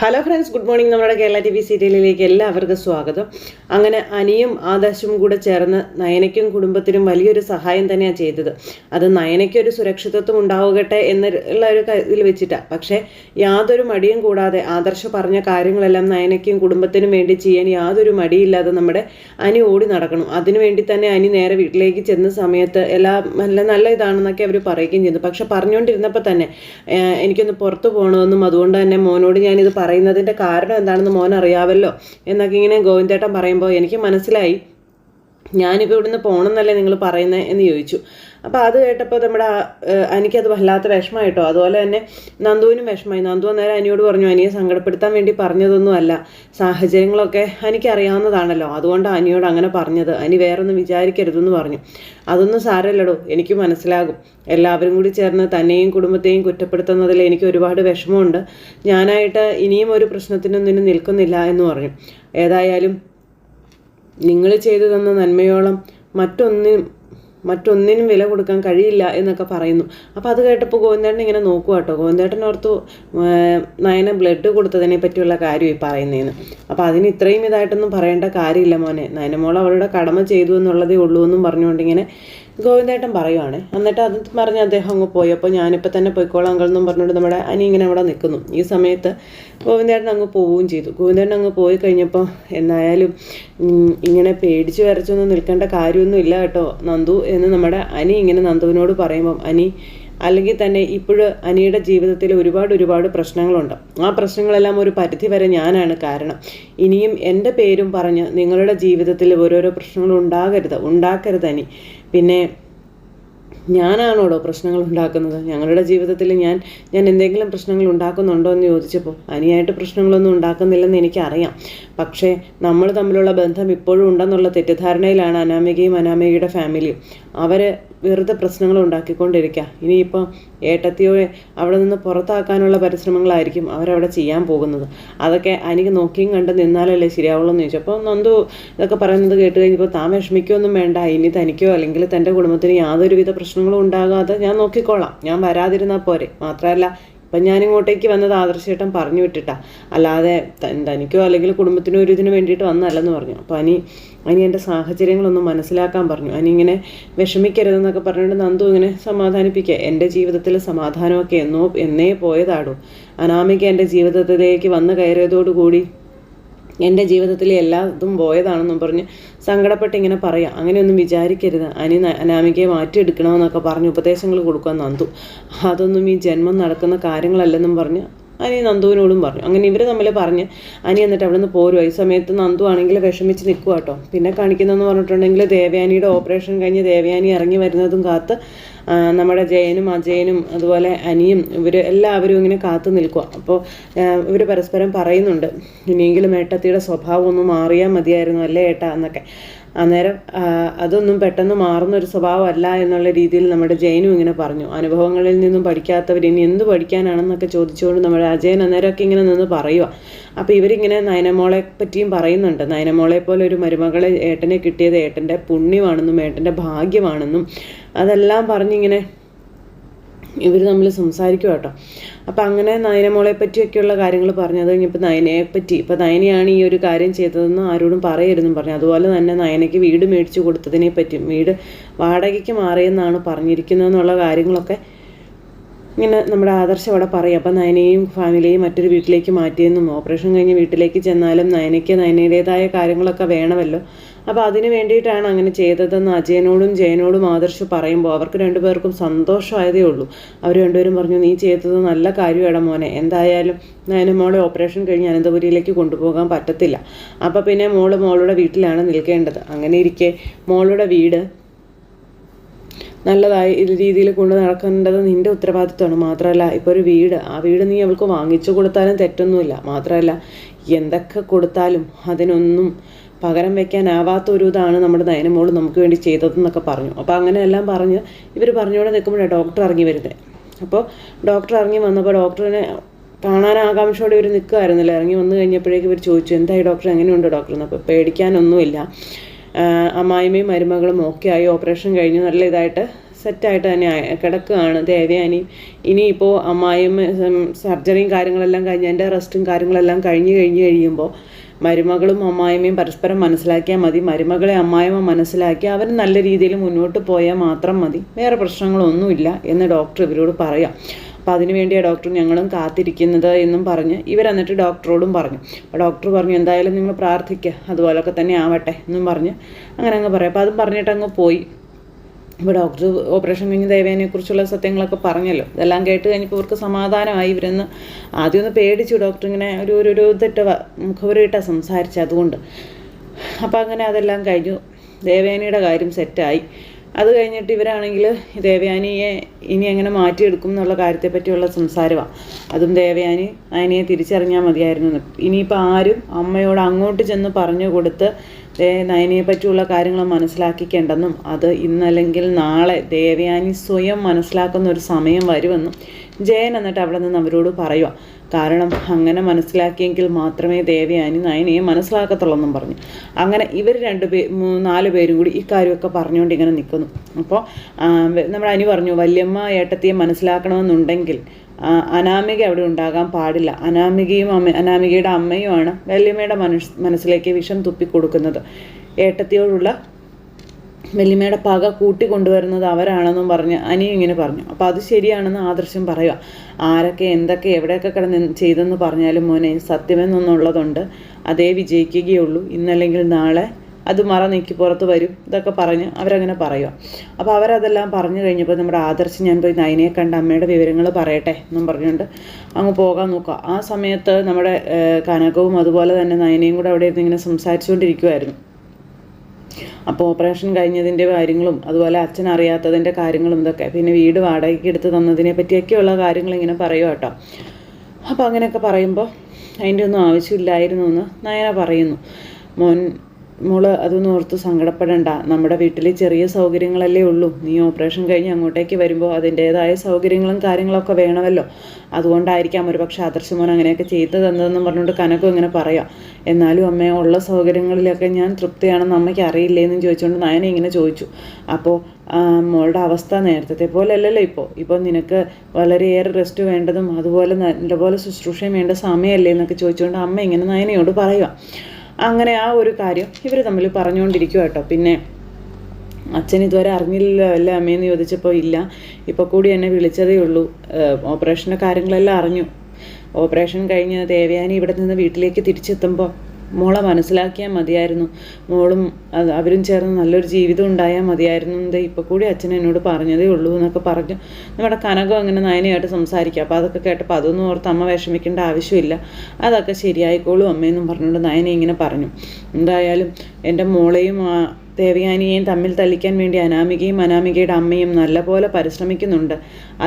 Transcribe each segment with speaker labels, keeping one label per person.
Speaker 1: Hello friends good morning നമ്മുടെ Kerala T V സീരിയലിലേക്ക് എല്ലാവർക്കും സ്വാഗതം. അങ്ങനെ അനിയും ആദാശും കൂടെ ചേർന്ന് നയനയ്ക്കും കുടുംബത്തിനും വലിയൊരു സഹായം തന്നെയാണ് ചെയ്തത്. അത് നയനയ്ക്കൊരു സുരക്ഷിതത്വം ഉണ്ടാവുകട്ടെ എന്നുള്ള ഒരു ഇതിൽ വെച്ചിട്ടാണ് പക്ഷേ യാതൊരു മടിയും കൂടാതെ ആദർശ പറഞ്ഞ കാര്യങ്ങളെല്ലാം നയനയ്ക്കും കുടുംബത്തിനും വേണ്ടി ചെയ്യാൻ യാതൊരു മടിയില്ലാതെ നമ്മുടെ അനി ഓടി നടക്കണം. അതിനുവേണ്ടി തന്നെ അനി നേരെ വീട്ടിലേക്ക് ചെന്ന സമയത്ത് എല്ലാം നല്ല നല്ല ഇതാണെന്നൊക്കെ അവർ പറയുകയും ചെയ്തു. പക്ഷെ പറഞ്ഞുകൊണ്ടിരുന്നപ്പോൾ തന്നെ എനിക്കൊന്ന് പുറത്തു പോകണമെന്നും അതുകൊണ്ട് തന്നെ മോനോട് ഞാനിത് പറയുന്നതിന്റെ കാരണം എന്താണെന്ന് മോൻ അറിയാവല്ലോ? എന്നൊക്കെ ഇങ്ങനെ ഗോവിന്ദേട്ടൻ പറയുമ്പോൾ എനിക്ക് മനസ്സിലായി. ഞാനിപ്പോൾ ഇവിടുന്ന് പോകണമെന്നല്ലേ നിങ്ങൾ പറയുന്നത് എന്ന് ചോദിച്ചു. അപ്പോൾ അത് കേട്ടപ്പോൾ നമ്മുടെ അനിക്കത് വല്ലാത്ത വിഷമമായിട്ടോ അതുപോലെ തന്നെ നന്ദുവിനും വിഷമമായി. നന്ദു അന്നേരം അനിയോട് പറഞ്ഞു അനിയെ സങ്കടപ്പെടുത്താൻ വേണ്ടി പറഞ്ഞതൊന്നുമല്ല സാഹചര്യങ്ങളൊക്കെ എനിക്കറിയാവുന്നതാണല്ലോ അതുകൊണ്ട് അനിയോട് അങ്ങനെ പറഞ്ഞത്. അനി വേറൊന്നും വിചാരിക്കരുതെന്ന് പറഞ്ഞു. അതൊന്നും സാരമില്ലടോ. എനിക്ക് മനസ്സിലാകും. എല്ലാവരും കൂടി ചേർന്ന് തന്നെയും കുടുംബത്തെയും കുറ്റപ്പെടുത്തുന്നതിൽ എനിക്ക് ഒരുപാട് വിഷമമുണ്ട്. ഞാനായിട്ട് ഇനിയും ഒരു പ്രശ്നത്തിനൊന്നിനും നിൽക്കുന്നില്ല എന്ന് പറഞ്ഞു. ഏതായാലും നിങ്ങൾ ചെയ്തു തന്ന നന്മയോളം മറ്റൊന്നിനും മറ്റൊന്നിനും വില കൊടുക്കാൻ കഴിയില്ല എന്നൊക്കെ പറയുന്നു. അപ്പോൾ അത് കേട്ടപ്പോൾ ഗോവിന്ദേട്ടൻ ഇങ്ങനെ നോക്കുക കേട്ടോ ഗോവിന്ദേട്ടൻ ഓർത്തു നയന ബ്ലഡ് കൊടുത്തതിനെ പറ്റിയുള്ള കാര്യം ഈ പറയുന്നതെന്ന് അപ്പോൾ അതിന് ഇത്രയും ഇതായിട്ടൊന്നും പറയേണ്ട കാര്യമില്ല മോനെ. നയനമോൾ അവളുടെ കടമ ചെയ്തു എന്നുള്ളതേ ഉള്ളൂ എന്നും പറഞ്ഞുകൊണ്ട് ഇങ്ങനെ ഗോവിന്ദേട്ടൻ പറയുവാണ്. എന്നിട്ട് അത് പറഞ്ഞ് അദ്ദേഹം അങ്ങ് പോയി. അപ്പോൾ ഞാനിപ്പോൾ തന്നെ പോയിക്കോളാം അങ്കിൾ എന്നും പറഞ്ഞുകൊണ്ട് നമ്മുടെ അനി ഇങ്ങനെ അവിടെ നിൽക്കുന്നു. ഈ സമയത്ത് ഗോവിന്ദേട്ടൻ അങ്ങ് പോവുകയും ചെയ്തു. ഗോവിന്ദേട്ടൻ അങ്ങ് പോയി കഴിഞ്ഞപ്പോൾ എന്നായാലും ഇങ്ങനെ പേടിച്ച് വരച്ചൊന്നും നിൽക്കേണ്ട കാര്യമൊന്നും ഇല്ല കേട്ടോ നന്ദു എന്ന് നമ്മുടെ അനി ഇങ്ങനെ നന്ദുവിനോട് പറയുമ്പം അനി അല്ലെങ്കിൽ തന്നെ ഇപ്പോഴും അനിയുടെ ജീവിതത്തിൽ ഒരുപാട് ഒരുപാട് പ്രശ്നങ്ങളുണ്ട്. ആ പ്രശ്നങ്ങളെല്ലാം ഒരു പരിധി വരെ ഞാനാണ് കാരണം. ഇനിയും എന്റെ പേരും പറഞ്ഞ് നിങ്ങളുടെ ജീവിതത്തിൽ ഓരോരോ പ്രശ്നങ്ങൾ ഉണ്ടാകരുത്. ഉണ്ടാക്കരുത് അനി. പിന്നെ ഞാനാണോടോ പ്രശ്നങ്ങൾ ഉണ്ടാക്കുന്നത്? ഞങ്ങളുടെ ജീവിതത്തിൽ ഞാൻ ഞാൻ എന്തെങ്കിലും പ്രശ്നങ്ങൾ ഉണ്ടാക്കുന്നുണ്ടോ എന്ന് ചോദിച്ചപ്പോൾ അനിയായിട്ട് പ്രശ്നങ്ങളൊന്നും ഉണ്ടാക്കുന്നില്ലെന്ന് എനിക്കറിയാം. പക്ഷേ നമ്മൾ തമ്മിലുള്ള ബന്ധം ഇപ്പോഴും ഉണ്ടെന്നുള്ള തെറ്റിദ്ധാരണയിലാണ് അനാമികയും അനാമികയുടെ ഫാമിലിയും അവർ വെറുതെ പ്രശ്നങ്ങൾ ഉണ്ടാക്കിക്കൊണ്ടിരിക്കുക ഇനിയിപ്പോൾ ഏട്ടത്തിയോ അവിടെ നിന്ന് പുറത്താക്കാനുള്ള പരിശ്രമങ്ങളായിരിക്കും അവരവിടെ ചെയ്യാൻ പോകുന്നത്. അതൊക്കെ എനിക്ക് നോക്കിയും കണ്ട് നിന്നാലല്ലേ ശരിയാവുള്ളൂ എന്ന് ചോദിച്ചു. അപ്പോൾ നന്ദു ഇതൊക്കെ പറയുന്നത് കേട്ട് കഴിഞ്ഞപ്പോൾ താൻ വിഷമിക്കുകയൊന്നും വേണ്ട. ഇനി തനിക്കോ അല്ലെങ്കിൽ തന്റെ കുടുംബത്തിന് യാതൊരുവിധ പ്രശ്നങ്ങളും ഉണ്ടാകാതെ ഞാൻ നോക്കിക്കോളാം. ഞാൻ വരാതിരുന്നാൽ പോരെ. മാത്രമല്ല ഇപ്പം ഞാനിങ്ങോട്ടേക്ക് വന്നത് ആദർശേട്ടൻ പറഞ്ഞു വിട്ടിട്ടാ. അല്ലാതെ തനിക്കോ അല്ലെങ്കിൽ കുടുംബത്തിനോ ഒരു ഇതിന് വേണ്ടിയിട്ട് വന്നല്ലെന്ന് പറഞ്ഞു. അപ്പോൾ അനി അനി എന്റെ സാഹചര്യങ്ങളൊന്നും മനസ്സിലാക്കാൻ പറഞ്ഞു. അനി ഇങ്ങനെ വിഷമിക്കരുതെന്നൊക്കെ പറഞ്ഞുകൊണ്ട് നന്ദു ഇങ്ങനെ സമാധാനിപ്പിക്കുക. എന്റെ ജീവിതത്തിൽ സമാധാനമൊക്കെ എന്നോ എന്നേ പോയതാടൂ. അനാമിക എന്റെ ജീവിതത്തിലേക്ക് വന്നു കയറിയതോടുകൂടി എന്റെ ജീവിതത്തിലെ എല്ലാതും പോയതാണെന്നും പറഞ്ഞ് സങ്കടപ്പെട്ട് ഇങ്ങനെ പറയാം. അങ്ങനെയൊന്നും വിചാരിക്കരുത്. അനി അനാമികയെ മാറ്റിയെടുക്കണമെന്നൊക്കെ പറഞ്ഞ് ഉപദേശങ്ങൾ കൊടുക്കാൻ നന്ദു. അതൊന്നും ഈ ജന്മം നടക്കുന്ന കാര്യങ്ങളല്ലെന്നും പറഞ്ഞ് അനി നന്ദുവിനോടും പറഞ്ഞു. അങ്ങനെ ഇവർ തമ്മിൽ പറഞ്ഞ് അനി എന്നിട്ട് അവിടെ നിന്ന് പോരുക ഈ സമയത്ത് നന്ദു ആണെങ്കിൽ വിഷമിച്ച് നിൽക്കുക കേട്ടോ പിന്നെ കാണിക്കുന്നതെന്ന് പറഞ്ഞിട്ടുണ്ടെങ്കിൽ ദേവയാനിയുടെ ഓപ്പറേഷൻ കഴിഞ്ഞ് ദേവയാനി ഇറങ്ങി വരുന്നതും കാത്ത് നമ്മുടെ ജയനും അജയനും അതുപോലെ അനിയും ഇവർ എല്ലാവരും ഇങ്ങനെ കാത്തു നിൽക്കുക അപ്പോൾ ഇവർ പരസ്പരം പറയുന്നുണ്ട്. ഇനിയെങ്കിലും ഏട്ടത്തിയുടെ സ്വഭാവം ഒന്ന് മാറിയാൽ മതിയായിരുന്നു അല്ലേ ഏട്ടാ? എന്നൊക്കെ. അന്നേരം അതൊന്നും പെട്ടെന്ന് മാറുന്ന ഒരു സ്വഭാവമല്ല എന്നുള്ള രീതിയിൽ നമ്മുടെ ജയനും ഇങ്ങനെ പറഞ്ഞു. അനുഭവങ്ങളിൽ നിന്നും പഠിക്കാത്തവർ ഇനി എന്ത് പഠിക്കാനാണെന്നൊക്കെ ചോദിച്ചുകൊണ്ട് നമ്മുടെ അജയൻ അന്നേരമൊക്കെ ഇങ്ങനെ നിന്ന് പറയുക അപ്പോൾ ഇവരിങ്ങനെ നയനമോളെ പറ്റിയും പറയുന്നുണ്ട്. നയനമോളെ പോലെ ഒരു മരുമകളെ ഏട്ടനെ കിട്ടിയത് ഏട്ടന്റെ പുണ്യമാണെന്നും ഏട്ടന്റെ ഭാഗ്യമാണെന്നും അതെല്ലാം പറഞ്ഞിങ്ങനെ ഇവർ തമ്മിൽ സംസാരിക്കും കേട്ടോ അപ്പം അങ്ങനെ നയനമോളെ പറ്റിയൊക്കെയുള്ള കാര്യങ്ങൾ പറഞ്ഞത് കഴിഞ്ഞപ്പോൾ നയനയെ പറ്റി. ഇപ്പം നയനയാണ് ഈ ഒരു കാര്യം ചെയ്തതെന്ന് ആരോടും പറയരുതെന്നും പറഞ്ഞു. അതുപോലെ തന്നെ നയനയ്ക്ക് വീട് മേടിച്ചു കൊടുത്തതിനെ പറ്റിയും വീട് വാടകയ്ക്ക് മാറിയെന്നാണ് പറഞ്ഞിരിക്കുന്നതെന്നുള്ള കാര്യങ്ങളൊക്കെ ഇങ്ങനെ നമ്മുടെ ആദർശം അവിടെ പറയും. അപ്പം നയനയും ഫാമിലിയും മറ്റൊരു വീട്ടിലേക്ക് മാറ്റിയെന്നും ഓപ്പറേഷൻ കഴിഞ്ഞ് വീട്ടിലേക്ക് ചെന്നാലും നയനയ്ക്ക് നയനയുടേതായ കാര്യങ്ങളൊക്കെ വേണമല്ലോ. അപ്പോൾ അതിന് വേണ്ടിയിട്ടാണ് അങ്ങനെ ചെയ്തതെന്ന് അജയനോടും ജയനോടും ആദർശ് പറയുമ്പോൾ അവർക്ക് രണ്ടുപേർക്കും സന്തോഷമായതേ ഉള്ളൂ. അവർ രണ്ടുപേരും പറഞ്ഞു നീ ചെയ്തത് നല്ല കാര്യമാണ് മോനെ. എന്തായാലും ഞാനും മോളെ ഓപ്പറേഷൻ കഴിഞ്ഞ് അനന്തപുരിയിലേക്ക് കൊണ്ടുപോകാൻ പറ്റത്തില്ല. അപ്പോൾ പിന്നെ മോൾ മോളുടെ വീട്ടിലാണ് നിൽക്കേണ്ടത്. അങ്ങനെ ഇരിക്കെ മോളുടെ വീട് നല്ലതായി രീതിയിൽ കൊണ്ട് നടക്കേണ്ടത് നിന്റെ ഉത്തരവാദിത്വമാണ്. മാത്രമല്ല ഇപ്പോൾ ഒരു വീട്. ആ വീട് നീ അവൾക്ക് വാങ്ങിച്ചു കൊടുത്താലും തെറ്റൊന്നുമില്ല. മാത്രമല്ല എന്തൊക്കെ കൊടുത്താലും അതിനൊന്നും പകരം വെക്കാനാവാത്ത ഒരു ഇതാണ് നമ്മുടെ നയനമോൾ നമുക്ക് വേണ്ടി ചെയ്തതെന്നൊക്കെ പറഞ്ഞു. അപ്പോൾ അങ്ങനെയെല്ലാം പറഞ്ഞ് ഇവർ പറഞ്ഞുകൊണ്ട് നിൽക്കുമ്പോഴാണ് ഡോക്ടർ ഇറങ്ങി വരുന്നത് അപ്പോൾ ഡോക്ടർ ഇറങ്ങി വന്നപ്പോൾ ഡോക്ടറിനെ കാണാൻ ആകാംക്ഷയോടെ ഇവർ നിൽക്കുമായിരുന്നില്ല ഇറങ്ങി വന്നു കഴിഞ്ഞപ്പോഴേക്കും ഇവർ ചോദിച്ചു എന്തായി ഡോക്ടർ എങ്ങനെയുണ്ട് ഡോക്ടർ? എന്ന് അപ്പോൾ പേടിക്കാനൊന്നുമില്ല. അമ്മായിമയും മരുമകളും ഒക്കെ ആയി. ഓപ്പറേഷൻ കഴിഞ്ഞു. നല്ല ഇതായിട്ട് സെറ്റായിട്ട് തന്നെ കിടക്കുകയാണ് ദേവയാനി ഇനിയിപ്പോൾ അമ്മായിയും സർജറിയും കാര്യങ്ങളെല്ലാം കഴിഞ്ഞ് എന്റെ റെസ്റ്റും കാര്യങ്ങളെല്ലാം കഴിഞ്ഞ് കഴിഞ്ഞ് കഴിയുമ്പോൾ മരുമകളും അമ്മായിമ്മയും പരസ്പരം മനസ്സിലാക്കിയാൽ മതി. മരുമകളെ അമ്മായിമ്മ മനസ്സിലാക്കി അവർ നല്ല രീതിയിൽ മുന്നോട്ട് പോയാൽ മാത്രം മതി. വേറെ പ്രശ്നങ്ങളൊന്നുമില്ല എന്ന് ഡോക്ടർ ഇവരോട് പറയാം. അപ്പോൾ അതിനു വേണ്ടിയാണ് ഡോക്ടർ ഞങ്ങളും കാത്തിരിക്കുന്നത് എന്നും പറഞ്ഞ് ഇവരെന്നിട്ട് ഡോക്ടറോടും പറഞ്ഞു. അപ്പോൾ ഡോക്ടർ പറഞ്ഞു എന്തായാലും നിങ്ങൾ പ്രാർത്ഥിക്കുക അതുപോലൊക്കെ തന്നെ ആവട്ടെ എന്നും പറഞ്ഞ് അങ്ങനെ അങ്ങ് പറയാം. അപ്പോൾ അതും പറഞ്ഞിട്ട് അങ്ങ് പോയി. ഇപ്പോൾ ഡോക്ടർ ഓപ്പറേഷൻ കഴിഞ്ഞ് ദേവേനെക്കുറിച്ചുള്ള സത്യങ്ങളൊക്കെ പറഞ്ഞല്ലോ. ഇതെല്ലാം കേട്ട് കഴിഞ്ഞപ്പോൾ ഇവർക്ക് സമാധാനമായി. ഇവരെന്ന് ആദ്യം ഒന്ന് പേടിച്ചു. ഡോക്ടർ ഇങ്ങനെ ഒരു ഒരു ഒരു ഇതിട്ട് മുഖവരിയിട്ടാണ് സംസാരിച്ചത് അതുകൊണ്ട്. അപ്പോൾ അങ്ങനെ അതെല്ലാം കഴിഞ്ഞു. ദേവയാനിയുടെ കാര്യം സെറ്റായി. അത് കഴിഞ്ഞിട്ട് ഇവരാണെങ്കിൽ ദേവയാനിയെ ഇനി എങ്ങനെ മാറ്റിയെടുക്കും എന്നുള്ള കാര്യത്തെ പറ്റിയുള്ള സംസാരമാണ് അതും ദേവയാനി അതിനെ തിരിച്ചറിഞ്ഞാൽ മതിയായിരുന്നു. ഇനിയിപ്പോൾ ആരും അമ്മയോട് അങ്ങോട്ട് ചെന്ന് പറഞ്ഞു കൊടുത്ത് നയനിയെ പറ്റിയുള്ള കാര്യങ്ങൾ മനസ്സിലാക്കിക്കേണ്ടെന്നും അത് ഇന്നല്ലെങ്കിൽ നാളെ ദേവയാനി സ്വയം മനസ്സിലാക്കുന്ന ഒരു സമയം വരുമെന്നും ജയൻ എന്നിട്ട് അവിടെ നിന്ന് അവരോട് പറയുക കാരണം അങ്ങനെ മനസ്സിലാക്കിയെങ്കിൽ മാത്രമേ ദേവയാനി നയനയെ മനസ്സിലാക്കത്തുള്ളൂ എന്നും പറഞ്ഞു. അങ്ങനെ ഇവർ രണ്ട് പേ നാല് പേരും കൂടി ഇക്കാര്യമൊക്കെ പറഞ്ഞുകൊണ്ട് ഇങ്ങനെ നിൽക്കുന്നു അപ്പോൾ നമ്മുടെ അനി പറഞ്ഞു വല്യമ്മ ഏട്ടത്തിയെ മനസ്സിലാക്കണമെന്നുണ്ടെങ്കിൽ അനാമിക അവിടെ ഉണ്ടാകാൻ പാടില്ല. അനാമികയും അമ്മ അനാമികയുടെ അമ്മയുമാണ് വല്യമ്മയുടെ മനസ് മനസ്സിലേക്ക് വിഷം തുപ്പി തുപ്പിക്കൊടുക്കുന്നത്. ഏട്ടത്തിയോടുള്ള വല്യമ്മയുടെ പക കൂട്ടിക്കൊണ്ടുവരുന്നത് അവരാണെന്നും പറഞ്ഞ് അനിയും ഇങ്ങനെ പറഞ്ഞു. അപ്പോൾ അത് ശരിയാണെന്ന് ആദർശം പറയുക. ആരൊക്കെ എന്തൊക്കെ എവിടെയൊക്കെ കിടന്ന് ചെയ്തെന്ന് പറഞ്ഞാലും മോനെ സത്യമെന്നൊന്നുള്ളതുണ്ട്. അതേ വിജയിക്കുകയുള്ളൂ. ഇന്നല്ലെങ്കിൽ നാളെ അത് മറ നീക്കി പുറത്ത് വരും. ഇതൊക്കെ പറഞ്ഞ് അവരങ്ങനെ പറയുക അപ്പോൾ അവരതെല്ലാം പറഞ്ഞു കഴിഞ്ഞപ്പോൾ നമ്മുടെ ആദർശം ഞാൻ പോയി നയനയെ കണ്ട അമ്മയുടെ വിവരങ്ങൾ പറയട്ടെ എന്നും പറഞ്ഞുകൊണ്ട് അങ്ങ് പോകാൻ നോക്കുക. ആ സമയത്ത് നമ്മുടെ കനകവും അതുപോലെ തന്നെ നയനയും കൂടെ അവിടെ ഇരുന്ന് ഇങ്ങനെ സംസാരിച്ചുകൊണ്ടിരിക്കുമായിരുന്നു അപ്പോൾ ഓപ്പറേഷൻ കഴിഞ്ഞതിന്റെ കാര്യങ്ങളും അതുപോലെ അച്ഛൻ അറിയാത്തതിന്റെ കാര്യങ്ങളും ഇതൊക്കെ പിന്നെ വീട് വാടകയ്ക്ക് എടുത്ത് തന്നതിനെ പറ്റിയൊക്കെയുള്ള കാര്യങ്ങൾ ഇങ്ങനെ പറയുക കേട്ടോ. അപ്പോൾ അങ്ങനെയൊക്കെ പറയുമ്പോൾ അതിന്റെ ഒന്നും ആവശ്യമില്ലായിരുന്നു എന്ന് നയന പറയുന്നു. മോൻ മോൾ അതൊന്നും ഓർത്ത് സങ്കടപ്പെടണ്ട. നമ്മുടെ വീട്ടിൽ ചെറിയ സൗകര്യങ്ങളല്ലേ ഉള്ളൂ. നീ ഓപ്പറേഷൻ കഴിഞ്ഞ് അങ്ങോട്ടേക്ക് വരുമ്പോൾ അതിന്റേതായ സൗകര്യങ്ങളും കാര്യങ്ങളൊക്കെ വേണമല്ലോ. അതുകൊണ്ടായിരിക്കാം ഒരു പക്ഷേ ആദർശമോൻ അങ്ങനെയൊക്കെ ചെയ്തു തന്നതെന്നും പറഞ്ഞുകൊണ്ട് കനക്കും ഇങ്ങനെ പറയാം. എന്നാലും അമ്മ ഉള്ള സൗകര്യങ്ങളിലൊക്കെ ഞാൻ തൃപ്തിയാണെന്ന് അമ്മയ്ക്ക് അറിയില്ലേ എന്നും ചോദിച്ചുകൊണ്ട് നയന ഇങ്ങനെ ചോദിച്ചു. അപ്പോൾ മോളുടെ അവസ്ഥ നേരത്തെ പോലെ അല്ലല്ലോ ഇപ്പോൾ ഇപ്പോൾ നിനക്ക് വളരെയേറെ റെസ്റ്റ് വേണ്ടതും അതുപോലെ നല്ലപോലെ ശുശ്രൂഷയും വേണ്ട സമയമല്ലേ എന്നൊക്കെ ചോദിച്ചുകൊണ്ട് അമ്മ ഇങ്ങനെ നയനയോട് പറയുക അങ്ങനെ ആ ഒരു കാര്യം ഇവർ തമ്മിൽ പറഞ്ഞുകൊണ്ടിരിക്കുക കേട്ടോ. പിന്നെ അച്ഛൻ ഇതുവരെ അറിഞ്ഞില്ലല്ലോ അല്ലേ അമ്മയെന്ന് ചോദിച്ചപ്പോൾ ഇല്ല. ഇപ്പോൾ കൂടി എന്നെ വിളിച്ചതേ ഉള്ളൂ. ഓപ്പറേഷന്റെ കാര്യങ്ങളെല്ലാം അറിഞ്ഞു. ഓപ്പറേഷൻ കഴിഞ്ഞ് ദേവയാനി ഇവിടെ നിന്ന് വീട്ടിലേക്ക് തിരിച്ചെത്തുമ്പോൾ മോളെ മനസ്സിലാക്കിയാൽ മതിയായിരുന്നു. മോളും അവരും ചേർന്ന് നല്ലൊരു ജീവിതം ഉണ്ടായാൽ മതിയായിരുന്നു എന്ന് ഇപ്പോൾ കൂടി അച്ഛൻ എന്നോട് പറഞ്ഞതേ ഉള്ളൂ എന്നൊക്കെ പറഞ്ഞു. നമ്മുടെ കനകം അങ്ങനെ നയനയായിട്ട് സംസാരിക്കുക അപ്പോൾ അതൊക്കെ കേട്ടപ്പോൾ അതൊന്നും ഓർത്ത് അമ്മ വിഷമിക്കേണ്ട ആവശ്യമില്ല. അതൊക്കെ ശരിയായിക്കോളും അമ്മയെന്നും പറഞ്ഞുകൊണ്ട് നയന ഇങ്ങനെ പറഞ്ഞു. എന്തായാലും എന്റെ മോളെയും ആ ദേവയാനിയെയും തമ്മിൽ തല്ലിക്കാൻ വേണ്ടി അനാമികയും അനാമികയുടെ അമ്മയും നല്ലപോലെ പരിശ്രമിക്കുന്നുണ്ട്.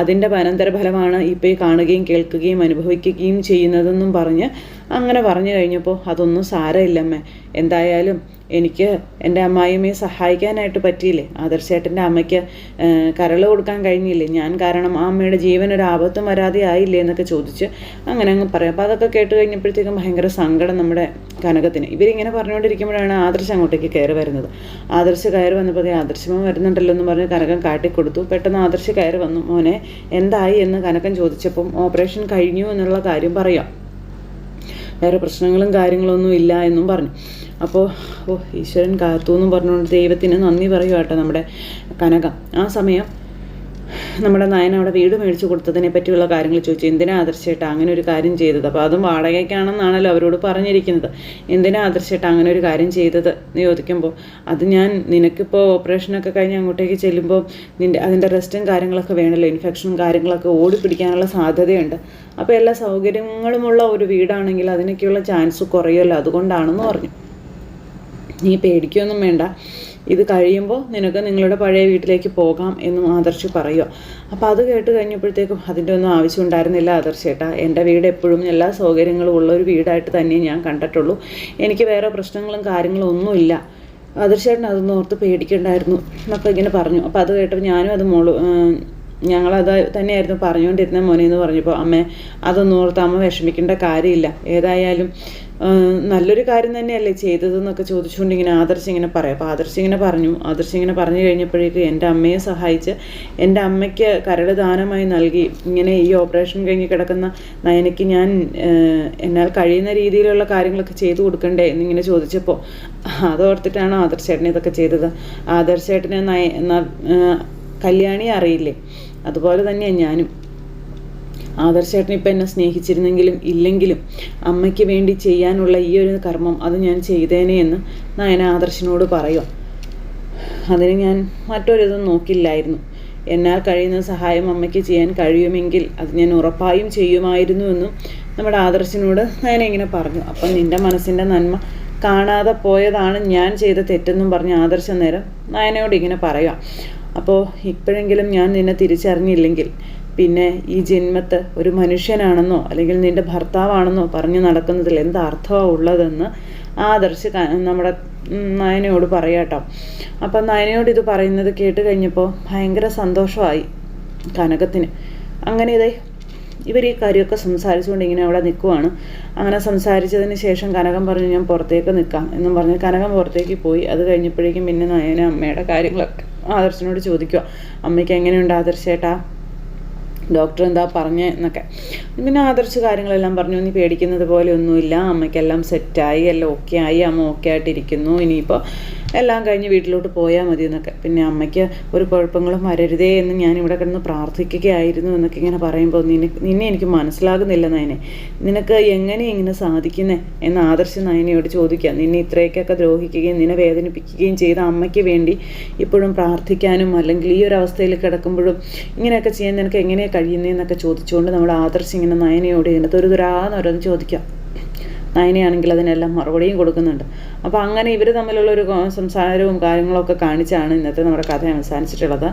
Speaker 1: അതിന്റെ അനന്തരഫലമാണ് ഇപ്പോൾ ഈ കാണുകയും കേൾക്കുകയും അനുഭവിക്കുകയും ചെയ്യുന്നതെന്നും പറഞ്ഞ് അങ്ങനെ പറഞ്ഞു കഴിഞ്ഞപ്പോൾ അതൊന്നും സാരമില്ലമ്മേ. എന്തായാലും എനിക്ക് എന്റെ അമ്മായിയമ്മയെ സഹായിക്കാനായിട്ട് പറ്റിയില്ലേ? ആദർശേട്ടന്റെ അമ്മയ്ക്ക് കരൾ കൊടുക്കാൻ കഴിഞ്ഞില്ലേ? ഞാൻ കാരണം ആ അമ്മയുടെ ജീവൻ ഒരു ആപത്തും വരാതെ ആയില്ലേ എന്നൊക്കെ ചോദിച്ച് അങ്ങനെ അങ്ങ് പറയാം. അപ്പോൾ അതൊക്കെ കേട്ട് കഴിഞ്ഞപ്പോഴത്തേക്കും ഭയങ്കര സങ്കടം നമ്മുടെ കനകത്തിന്. ഇവരിങ്ങനെ പറഞ്ഞുകൊണ്ടിരിക്കുമ്പോഴാണ് ആദർശ് അങ്ങോട്ടേക്ക് കയറി വരുന്നത്. ആദർശ് കയറി വന്നപ്പോൾ ആദർശമ വരുന്നുണ്ടല്ലോ എന്ന് പറഞ്ഞ് കനകം കാട്ടിക്കൊടുത്തു. പെട്ടെന്ന് ആദർശ് കയറി വന്നു. മോനെ എന്തായി? എന്ന് കനകം ചോദിച്ചപ്പം ഓപ്പറേഷൻ കഴിഞ്ഞു എന്നുള്ള കാര്യം പറയാം. വേറെ പ്രശ്നങ്ങളും കാര്യങ്ങളൊന്നും ഇല്ല എന്നും പറഞ്ഞു. അപ്പോൾ ഓ ഈശ്വരൻ കാത്തു എന്നും പറഞ്ഞുകൊണ്ട് ദൈവത്തിന് നന്ദി പറയുക കേട്ടോ നമ്മുടെ കനകം. ആ സമയം നമ്മുടെ നയൻ അവിടെ വീട് മേടിച്ചു കൊടുത്തതിനെ പറ്റിയുള്ള കാര്യങ്ങൾ ചോദിച്ചു. എന്തിനാ ആദർശേട്ടാ അങ്ങനെ ഒരു കാര്യം ചെയ്തത്? അപ്പോൾ അതും വാടകയ്ക്കാണെന്നാണല്ലോ അവരോട് പറഞ്ഞിരിക്കുന്നത്. എന്തിനാ ആദർശേട്ടാ അങ്ങനെ ഒരു കാര്യം ചെയ്തത് എന്ന് ചോദിക്കുമ്പോൾ അത് ഞാൻ നിനക്കിപ്പോൾ ഓപ്പറേഷനൊക്കെ കഴിഞ്ഞ് അങ്ങോട്ടേക്ക് ചെല്ലുമ്പോൾ നിന്റെ അതിന്റെ റെസ്റ്റും കാര്യങ്ങളൊക്കെ വേണമല്ലോ ഇൻഫെക്ഷനും കാര്യങ്ങളൊക്കെ ഓടി പിടിക്കാനുള്ള സാധ്യതയുണ്ട്. അപ്പോൾ എല്ലാ സൗകര്യങ്ങളുമുള്ള ഒരു വീടാണെങ്കിൽ അതിനൊക്കെയുള്ള ചാൻസ് കുറയുമല്ലോ. അതുകൊണ്ടാണെന്ന് പറഞ്ഞു. നീ പേടിക്കൊന്നും വേണ്ട. ഇത് കഴിയുമ്പോൾ നിനക്ക് നിങ്ങളുടെ പഴയ വീട്ടിലേക്ക് പോകാം എന്നും ആദർശ് പറയുക അപ്പോൾ അത് കേട്ട് കഴിഞ്ഞപ്പോഴത്തേക്കും അതിന്റെ ഒന്നും ആവശ്യം ഉണ്ടായിരുന്നില്ല ആദർശേട്ടാ എന്റെ വീട് എപ്പോഴും എല്ലാ സൗകര്യങ്ങളും ഉള്ള ഒരു വീടായിട്ട് തന്നെ ഞാൻ കണ്ടിട്ടുള്ളൂ. എനിക്ക് വേറെ പ്രശ്നങ്ങളും കാര്യങ്ങളും ഒന്നുമില്ല ആദർശേട്ടൻ അതൊന്നും ഓർത്ത് പേടിക്കണ്ടായിരുന്നു എന്നൊക്കെ ഇങ്ങനെ പറഞ്ഞു. അപ്പോൾ അത് കേട്ടപ്പോൾ ഞാനും അത് മോൾ ഞങ്ങളത് തന്നെയായിരുന്നു പറഞ്ഞുകൊണ്ടിരുന്ന മോനെ എന്ന് പറഞ്ഞപ്പോൾ അമ്മേ അതൊന്നും ഓർത്ത് അമ്മ വിഷമിക്കേണ്ട കാര്യമില്ല. ഏതായാലും നല്ലൊരു കാര്യം തന്നെയല്ലേ ചെയ്തതെന്നൊക്കെ ചോദിച്ചുകൊണ്ട് ഇങ്ങനെ ആദർശ് ഇങ്ങനെ പറയാം. അപ്പോൾ ആദർശ് ഇങ്ങനെ പറഞ്ഞു. ആദർശ് ഇങ്ങനെ പറഞ്ഞു കഴിഞ്ഞപ്പോഴേക്കും എന്റെ അമ്മയെ സഹായിച്ച് എന്റെ അമ്മയ്ക്ക് കരട് ദാനമായി നൽകി. ഇങ്ങനെ ഈ ഓപ്പറേഷൻ കഴിഞ്ഞ് കിടക്കുന്ന നയനയ്ക്ക് ഞാൻ എന്നാൽ കഴിയുന്ന രീതിയിലുള്ള കാര്യങ്ങളൊക്കെ ചെയ്തു കൊടുക്കണ്ടേ എന്നിങ്ങനെ ചോദിച്ചപ്പോൾ അതോർത്തിട്ടാണ് ആദർശേട്ടനെ ഇതൊക്കെ ചെയ്തത്. ആദർശേട്ടനെ നയ കല്യാണി അറിയില്ലേ? അതുപോലെ തന്നെയാണ് ഞാനും. ആദർശേട്ടൻ ഇപ്പം എന്നെ സ്നേഹിച്ചിരുന്നെങ്കിലും ഇല്ലെങ്കിലും അമ്മയ്ക്ക് വേണ്ടി ചെയ്യാനുള്ള ഈ ഒരു കർമ്മം അത് ഞാൻ ചെയ്തേനെ എന്ന് നയന ആദർശിനോട് പറയുക അതിന് ഞാൻ മറ്റൊരിതും നോക്കില്ലായിരുന്നു. എന്നാൽ കഴിയുന്ന സഹായം അമ്മയ്ക്ക് ചെയ്യാൻ കഴിയുമെങ്കിൽ അത് ഞാൻ ഉറപ്പായും ചെയ്യുമായിരുന്നു എന്നും നമ്മുടെ ആദർശിനോട് നയന ഇങ്ങനെ പറഞ്ഞു. അപ്പം നിന്റെ മനസ്സിന്റെ നന്മ കാണാതെ പോയതാണ് ഞാൻ ചെയ്ത തെറ്റെന്നും പറഞ്ഞ് ആദർശ നേരം നയനയോട് ഇങ്ങനെ പറയാം അപ്പോൾ ഇപ്പോഴെങ്കിലും ഞാൻ നിന്നെ തിരിച്ചറിഞ്ഞില്ലെങ്കിൽ പിന്നെ ഈ ജന്മത്ത് ഒരു മനുഷ്യനാണെന്നോ അല്ലെങ്കിൽ നിന്റെ ഭർത്താവാണെന്നോ പറഞ്ഞു നടക്കുന്നതിൽ എന്താ അർത്ഥമാണ് ഉള്ളതെന്ന് ആദർശ് നമ്മുടെ നയനയോട് പറയാട്ടോ. അപ്പം നയനയോട് ഇത് പറയുന്നത് കേട്ട് കഴിഞ്ഞപ്പോൾ ഭയങ്കര സന്തോഷമായി കനകത്തിന്. അങ്ങനെ ഇതേ ഇവർ ഈ കാര്യമൊക്കെ സംസാരിച്ചുകൊണ്ട് ഇങ്ങനെ അവിടെ നിൽക്കുവാണ് അങ്ങനെ സംസാരിച്ചതിന് ശേഷം കനകം പറഞ്ഞു ഞാൻ പുറത്തേക്ക് നിൽക്കാം എന്നും പറഞ്ഞ് കനകം പുറത്തേക്ക് പോയി. അത് കഴിഞ്ഞപ്പോഴേക്കും പിന്നെ നയന അമ്മയുടെ കാര്യങ്ങളൊക്കെ ആദർശനോട് ചോദിക്കുക അമ്മയ്ക്ക് എങ്ങനെയുണ്ട് ആദർശേട്ടാ ഡോക്ടർ എന്താ പറഞ്ഞേ എന്നൊക്കെ. പിന്നെ ആദർശ കാര്യങ്ങളെല്ലാം പറഞ്ഞു. നീ പേടിക്കുന്നത് പോലെ ഒന്നുമില്ല. അമ്മയ്ക്കെല്ലാം സെറ്റായി എല്ലാം ഓക്കെ ആയി. അമ്മ ഓക്കെ ആയിട്ടിരിക്കുന്നു. ഇനിയിപ്പോൾ എല്ലാം കഴിഞ്ഞ് വീട്ടിലോട്ട് പോയാൽ മതി എന്നൊക്കെ. പിന്നെ അമ്മയ്ക്ക് ഒരു കുഴപ്പങ്ങളും വരരുതേ എന്ന് ഞാൻ ഇവിടെ കിടന്ന് പ്രാർത്ഥിക്കുകയായിരുന്നു എന്നൊക്കെ ഇങ്ങനെ പറയുമ്പോൾ നിന്നെ നിന്നെ എനിക്ക് മനസ്സിലാകുന്നില്ല നയനെ. നിനക്ക് എങ്ങനെ ഇങ്ങനെ സാധിക്കുന്നേ എന്ന് ആദർശ നയനയോട് ചോദിക്കുക. നിന്നെ ഇത്രയൊക്കെ ദ്രോഹിക്കുകയും നിന്നെ വേദനിപ്പിക്കുകയും ചെയ്ത അമ്മയ്ക്ക് വേണ്ടി ഇപ്പോഴും പ്രാർത്ഥിക്കാനും അല്ലെങ്കിൽ ഈ ഒരു അവസ്ഥയിൽ കിടക്കുമ്പോഴും ഇങ്ങനെയൊക്കെ ചെയ്യാൻ നിനക്ക് എങ്ങനെയാണ് കഴിയുന്നതെന്നൊക്കെ ചോദിച്ചുകൊണ്ട് നമ്മൾ ആദർശ് ഇങ്ങനെ നയനയോട് ഇങ്ങനെ തൊരു തുരാന്ന് ഓരോന്ന് ചോദിക്കാം നയനയാണെങ്കിൽ അതിനെല്ലാം മറുപടിയും കൊടുക്കുന്നുണ്ട്. അപ്പോൾ അങ്ങനെ ഇവർ തമ്മിലുള്ള ഒരു സംസാരവും കാര്യങ്ങളൊക്കെ കാണിച്ചാണ് ഇന്നത്തെ നമ്മുടെ കഥ അവസാനിച്ചിട്ടുള്ളത്.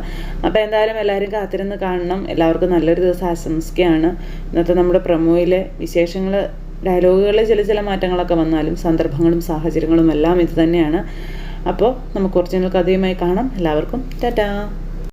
Speaker 1: അപ്പോൾ എന്തായാലും എല്ലാവരും കാത്തിരുന്ന് കാണണം. എല്ലാവർക്കും നല്ലൊരു ദിവസം ആശംസിക്കുകയാണ്. ഇന്നത്തെ നമ്മുടെ പ്രമോയിലെ വിശേഷങ്ങൾ ഡയലോഗുകളിൽ ചില ചില മാറ്റങ്ങളൊക്കെ വന്നാലും സന്ദർഭങ്ങളും സാഹചര്യങ്ങളും എല്ലാം ഇത് തന്നെയാണ് അപ്പോൾ നമുക്ക് ഒറിജിനൽ കഥയുമായി കാണാം. എല്ലാവർക്കും ടാറ്റാ.